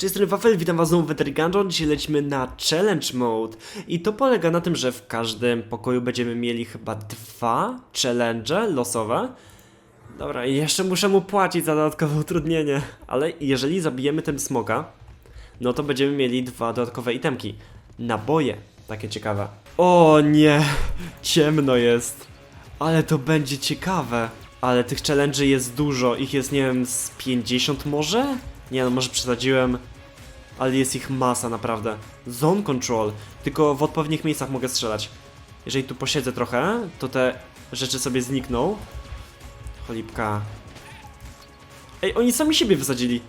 Cześć, jestem Wafel, witam was znowu w Enter Gungeon. Dzisiaj lecimy na Challenge Mode. I to polega na tym, że w każdym pokoju będziemy mieli chyba dwa challenge losowe. Dobra, jeszcze muszę mu płacić za dodatkowe utrudnienie. Ale jeżeli zabijemy tym smoka, no to będziemy mieli dwa dodatkowe itemki. Naboje, takie ciekawe. O nie, ciemno jest. Ale to będzie ciekawe. Ale tych challenge'y jest dużo, ich jest nie wiem z 50 może? Nie no, może przesadziłem. Ale jest ich masa naprawdę. Zone control. Tylko w odpowiednich miejscach mogę strzelać. Jeżeli tu posiedzę trochę, to te rzeczy sobie znikną. Cholipka. Ej, oni sami siebie wysadzili.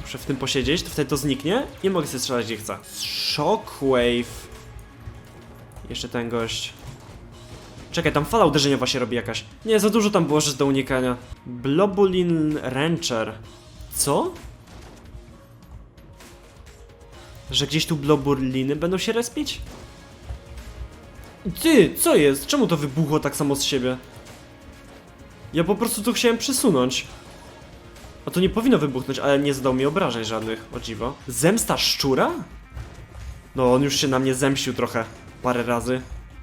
Muszę w tym posiedzieć, to wtedy to zniknie i mogę sobie strzelać gdzie chcę. Shockwave. Jeszcze ten gość. Czekaj, tam fala uderzeniowa się robi jakaś. Nie, za dużo tam było rzeczy do unikania. Blobulin Rancher. Co? Że gdzieś tu blobuliny będą się respić? Ty, co jest? Czemu to wybuchło tak samo z siebie? Ja po prostu tu chciałem przesunąć. A to nie powinno wybuchnąć, ale nie zadał mi obrażeń żadnych, o dziwo. Zemsta szczura? No, on już się na mnie zemścił trochę. Parę razy.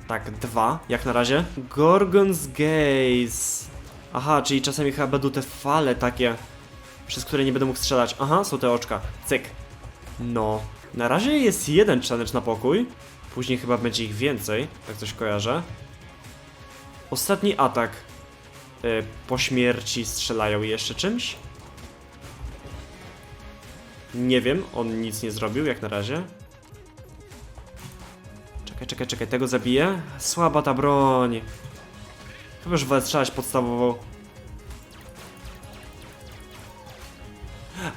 Tak, dwa, jak na razie. Gorgon's Gaze. Aha, czyli czasami chyba będą te fale takie, przez które nie będę mógł strzelać. Aha, są te oczka. Cyk. No. Na razie jest jeden challenge na pokój. Później chyba będzie ich więcej, tak coś kojarzę. Ostatni atak. Y, po śmierci strzelają jeszcze czymś? Nie wiem, on nic nie zrobił jak na razie. Czekaj, czekaj, czekaj, tego zabiję? Słaba ta broń. Chyba, wolę strzelać podstawową.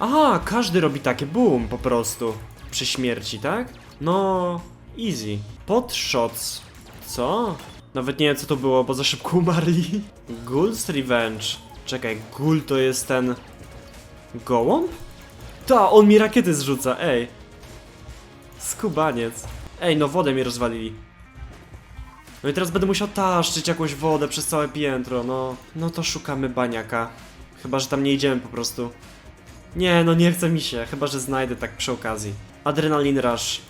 Aha, każdy robi takie boom po prostu. Przy śmierci, tak? No, easy. Podshots. Co? Nawet nie wiem co to było, bo za szybko umarli. Ghoul's Revenge. Czekaj, Ghoul to jest ten... Gołąb? Ta, on mi rakiety zrzuca, ej. Skubaniec. Ej, no wodę mi rozwalili. No i teraz będę musiał taszczyć jakąś wodę przez całe piętro, no. No to szukamy baniaka. Chyba, że tam nie idziemy po prostu. Nie, no nie chce mi się, chyba, że znajdę tak przy okazji. Adrenalin Rush.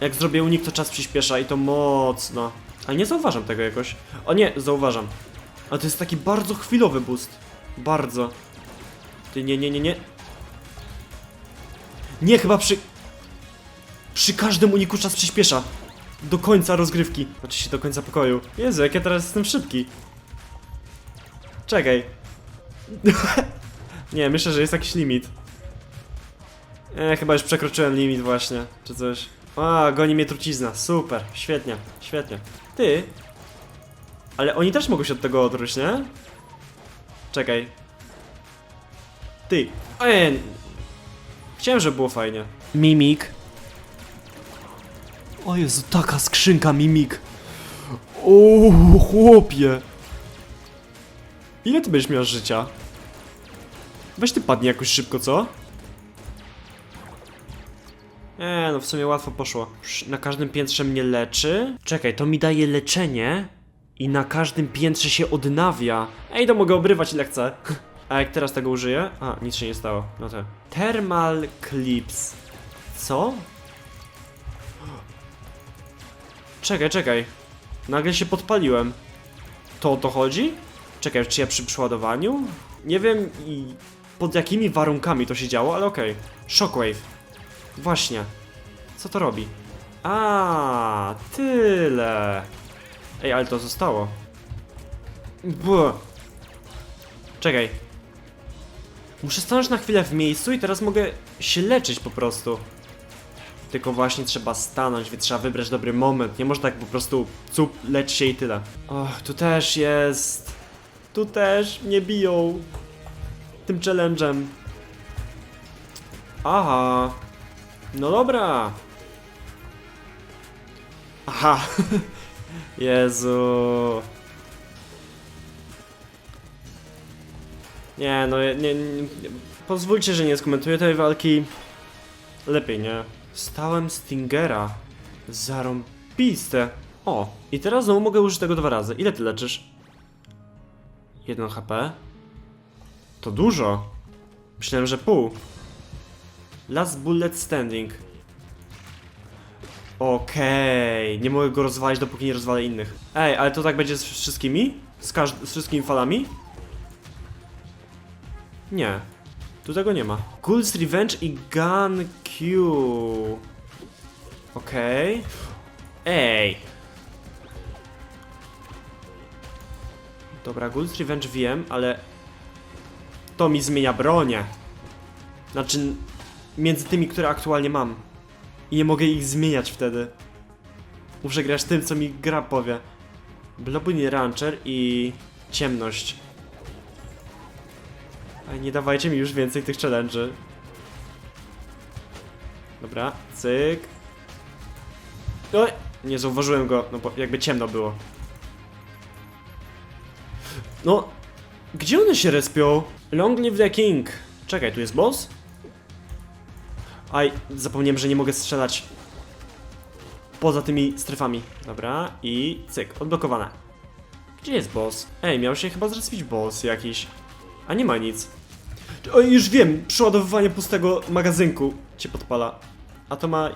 Jak zrobię unik, to czas przyspiesza i to mocno. Ale nie zauważam tego jakoś. O nie, zauważam. Ale to jest taki bardzo chwilowy boost. Bardzo. Ty, nie, nie, nie, nie. Nie, chyba przy... Przy każdym uniku czas przyspiesza. Do końca rozgrywki. Oczywiście do końca pokoju. Jezu, jak ja teraz jestem szybki. Czekaj. Nie, myślę, że jest jakiś limit. E, chyba już przekroczyłem limit właśnie, czy coś. A, goni mnie trucizna. Super, świetnie, świetnie. Ty. Ale oni też mogą się od tego odróć, nie? Czekaj. Ty. Ej. Chciałem, żeby było fajnie. Mimik. O Jezu, taka skrzynka mimik. O, chłopie. Ile ty będziesz miał życia? Weź ty padnie jakoś szybko, co? Eee, no w sumie łatwo poszło. Sz- Na każdym piętrze mnie leczy. Czekaj, to mi daje leczenie i na każdym piętrze się odnawia. Ej, to mogę obrywać ile chcę. A jak teraz tego użyję? A, nic się nie stało. No to. Thermal Clips. Co? Czekaj, czekaj. Nagle się podpaliłem. To o to chodzi? Czekaj, czy ja przy przeładowaniu? Nie wiem i pod jakimi warunkami to się działo, ale okej. Shockwave. Właśnie. Co to robi? A, tyle. Ej, ale to zostało. Buh. Czekaj. Muszę stanąć na chwilę w miejscu i teraz mogę się leczyć po prostu. Tylko właśnie trzeba stanąć, więc trzeba wybrać dobry moment. Nie można tak po prostu cup, lecz się i tyle. Och, tu też jest. Tu też mnie biją. Tym challenge'em. Aha. No dobra. Aha. Jezu. Nie, no nie, nie. Pozwólcie, że nie skomentuję tej walki. Lepiej, nie? Stałem Stingera. Zarąbiste. O, i teraz znowu mogę użyć tego dwa razy. Ile ty leczysz? 1 HP? To dużo. Myślałem, że pół. Last bullet standing. Okej, nie mogę go rozwalić, dopóki nie rozwalę innych. Ej, ale to tak będzie z wszystkimi? Z, z wszystkimi falami? Nie. Tu tego nie ma. Ghouls Revenge i Gun Q. Okej. Ej. Dobra, Ghouls Revenge wiem, ale... To mi zmienia bronię. Znaczy, między tymi, które aktualnie mam. I nie mogę ich zmieniać wtedy. Muszę grać tym, co mi gra powie. Blobuni Rancher i ciemność. Ale nie dawajcie mi już więcej tych challenge'y. Dobra, cyk. Oj, nie zauważyłem go, no bo jakby ciemno było. No, gdzie one się respią? Long live the king. Czekaj, tu jest boss? Aj, zapomniałem, że nie mogę strzelać poza tymi strefami. Dobra, i cyk, odblokowane. Gdzie jest boss? Ej, miał się chyba zrespić boss jakiś. A nie ma nic. O, już wiem, przeładowywanie pustego magazynku cię podpala. A to ma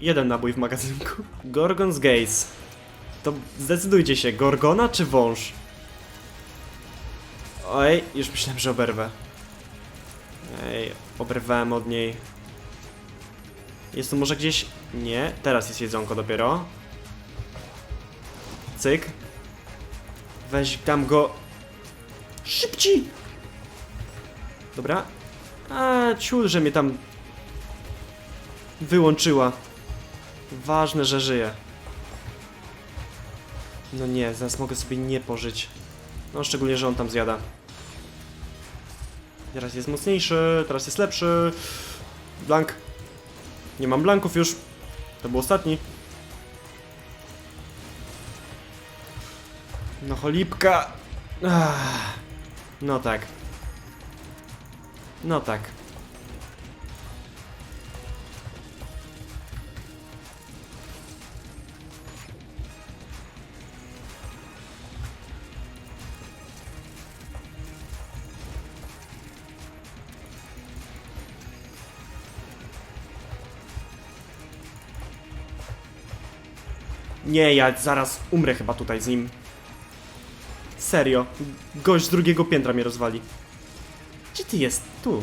jeden nabój w magazynku. Gorgon's Gaze. To zdecydujcie się, Gorgona czy wąż? Oj, już myślałem, że oberwę. Ej, oberwałem od niej. Jest tu może gdzieś... Nie, teraz jest jedzonko dopiero. Cyk. Weź tam go... Szybci! Dobra. A, ciul, że mnie tam... Wyłączyła. Ważne, że żyje. No nie, zaraz mogę sobie nie pożyć. No, szczególnie, że on tam zjada. Teraz jest mocniejszy, teraz jest lepszy. Blank. Nie mam blanków już. To był ostatni. No cholipka. Ach. No tak. No tak. Nie, ja zaraz umrę chyba tutaj z nim. Serio. Gość z drugiego piętra mnie rozwali. Gdzie ty jest? Tu.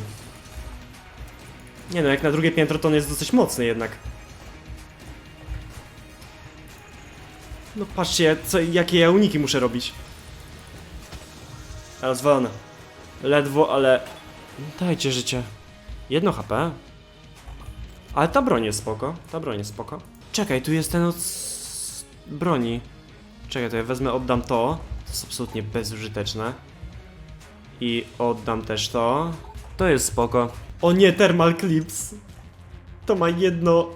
Nie no, jak na drugie piętro to on jest dosyć mocny jednak. No patrzcie, co, jakie ja uniki muszę robić. Rozwalone. Ledwo, ale... Dajcie życie. Jedno HP. Ale ta broń jest spoko. Ta broń jest spoko. Czekaj, tu jest ten od... broni. Czekaj, to ja wezmę, oddam to. To jest absolutnie bezużyteczne. I oddam też to. To jest spoko. O nie, Thermal Clips. To ma jedno...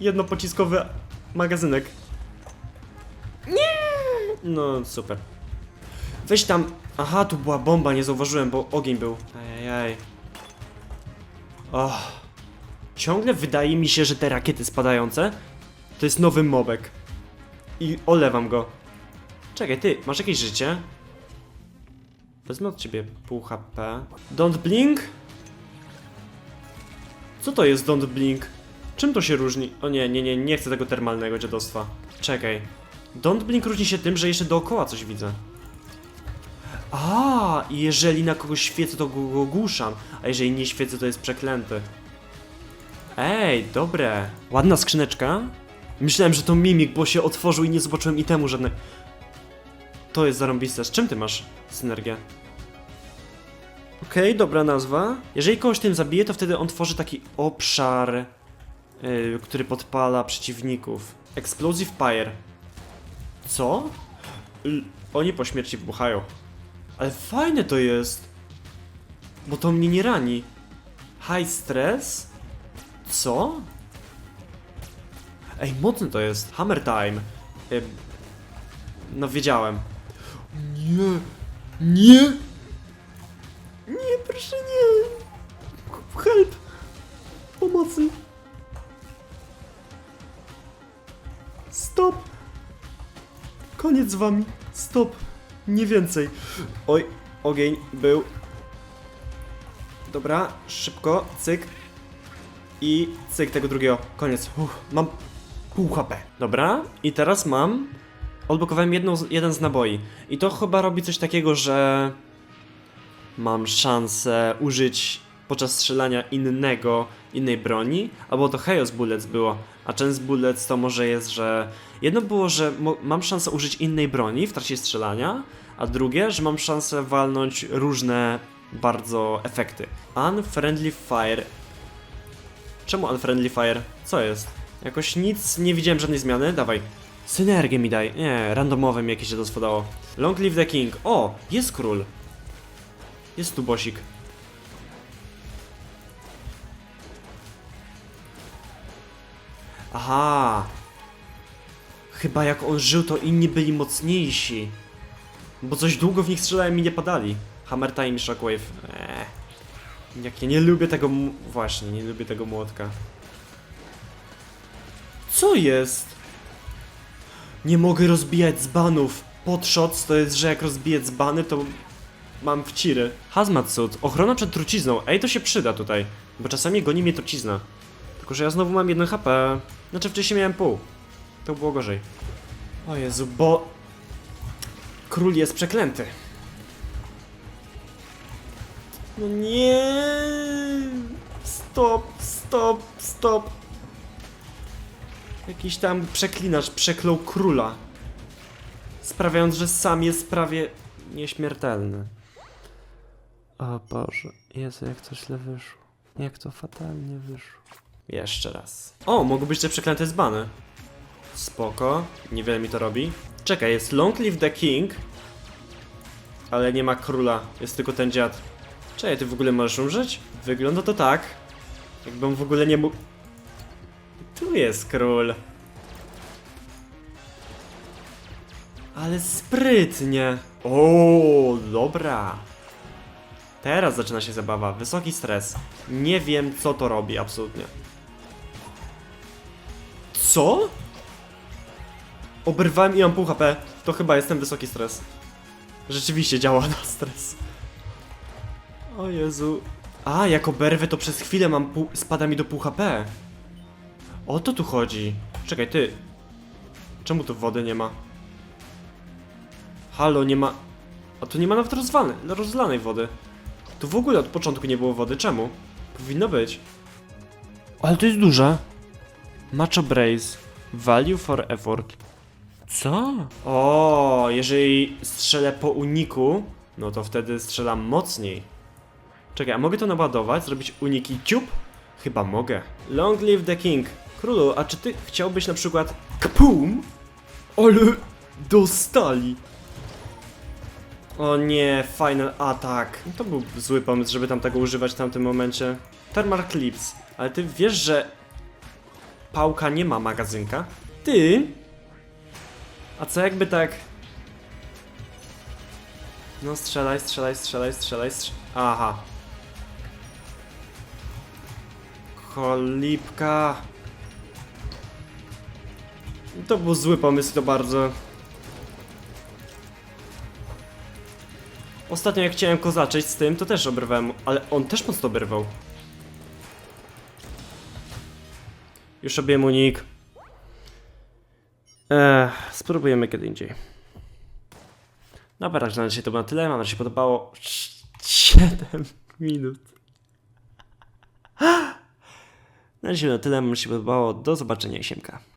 Jedno pociskowy magazynek. Nie! No, super. Weź tam... Aha, tu była bomba, nie zauważyłem, bo ogień był. Ajajaj. Och. Ciągle wydaje mi się, że te rakiety spadające to jest nowy mobek. I olewam go. Czekaj, ty, masz jakieś życie? Wezmę od ciebie pół HP. Don't blink? Co to jest don't blink? Czym to się różni? O nie, nie, nie, nie chcę tego termalnego dziadostwa. Czekaj. Don't blink różni się tym, że jeszcze dookoła coś widzę. A, jeżeli na kogoś świecę, to go, go ogłuszam, a jeżeli nie świecę, to jest przeklęty. Ej, dobre. Ładna skrzyneczka. Myślałem, że to mimik, bo się otworzył i nie zobaczyłem itemu żadne. To jest zarąbiste. Z czym ty masz synergię? Okej, dobra nazwa. Jeżeli kogoś tym zabije, to wtedy on tworzy taki obszar, yy, który podpala przeciwników. Explosive Fire. Co? L oni po śmierci wybuchają. Ale fajne to jest. Bo to mnie nie rani. High stress? Co? Ej, mocny to jest. Hammer time. Ym, no wiedziałem. Nie. Nie. Nie, proszę nie. Help. Pomocy. Stop. Koniec z wami. Stop. Nie więcej. Oj, ogień był. Dobra, szybko, cyk. I cyk tego drugiego. Koniec. Uff, mam pół HP. Dobra, i teraz mam. Odblokowałem jedną, jeden z naboi. I to chyba robi coś takiego, że mam szansę użyć podczas strzelania innego, innej broni, albo to Chaos Bullets było, a Chance Bullets to może jest, że jedno było, że mam szansę użyć innej broni w trakcie strzelania, a drugie, że mam szansę walnąć różne bardzo efekty. Unfriendly Fire. Czemu Unfriendly Fire? Co jest? Jakoś nic, nie widziałem żadnej zmiany, dawaj. Synergię mi daj. Nie, randomowe mi jakieś się to spodało. Long live the king. O, jest król. Jest tu bosik. Aha. Chyba jak on żył, to inni byli mocniejsi. Bo coś długo w nich strzelałem i nie padali. Hammer Time Shockwave. Eee. Jak ja nie lubię tego... Właśnie, nie lubię tego młotka. Co jest? Nie mogę rozbijać dzbanów. Podshots to jest, że jak rozbiję dzbany, to mam wciry. Hazmat suit. Ochrona przed trucizną. Ej, to się przyda tutaj. Bo czasami goni mnie trucizna. Tylko, że ja znowu mam 1 HP. Znaczy wcześniej miałem pół. To było gorzej. O Jezu, bo... Król jest przeklęty. No nie. Stop, stop, stop. Jakiś tam przeklinacz przeklął króla. Sprawiając, że sam jest prawie nieśmiertelny. O Boże, Jezu, jak to źle wyszło. Jak to fatalnie wyszło. Jeszcze raz. O, mogą być te przeklęte zbany. Spoko, niewiele mi to robi. Czekaj, jest Long Live the King. Ale nie ma króla, jest tylko ten dziad. Czekaj, ty w ogóle możesz umrzeć? Wygląda to tak. Jakbym w ogóle nie mógł... Tu jest król. Ale sprytnie. O, dobra. Teraz zaczyna się zabawa. Wysoki stres. Nie wiem, co to robi absolutnie. Co? Oberwałem i mam pół HP. To chyba jestem wysoki stres. Rzeczywiście działa na stres. O Jezu. A, jak oberwę, to przez chwilę mam pół... spada mi do pół HP. O to tu chodzi. Czekaj, ty. Czemu tu wody nie ma? Halo, nie ma... A tu nie ma nawet rozwalnej, rozlanej wody. Tu w ogóle od początku nie było wody. Czemu? Powinno być. Ale to jest duże. Macho Brace. Value for effort. Co? O, jeżeli strzelę po uniku, no to wtedy strzelam mocniej. Czekaj, a mogę to naładować? Zrobić uniki ciup? Chyba mogę. Long live the king. Królu, a czy ty chciałbyś na przykład... Kapum? Ale dostali. O nie, final attack. To był zły pomysł, żeby tam tego używać w tamtym momencie. Thermal Clips. Ale ty wiesz, że pałka nie ma magazynka? Ty? A co jakby tak... No strzelaj, strzelaj, strzelaj, strzelaj, strzelaj. Aha. Cholipka. To był zły pomysł, to bardzo. Ostatnio jak chciałem kozaczyć z tym, to też oberwałem, ale on też mocno oberwał. Już robiłem unik. Ech, spróbujemy kiedy indziej. Dobra, także na dzisiaj to było na tyle. Mam nadzieję, się podobało. 7 minut. Na dzisiaj na tyle. Mam nadzieję, się podobało. Do zobaczenia, Siemka.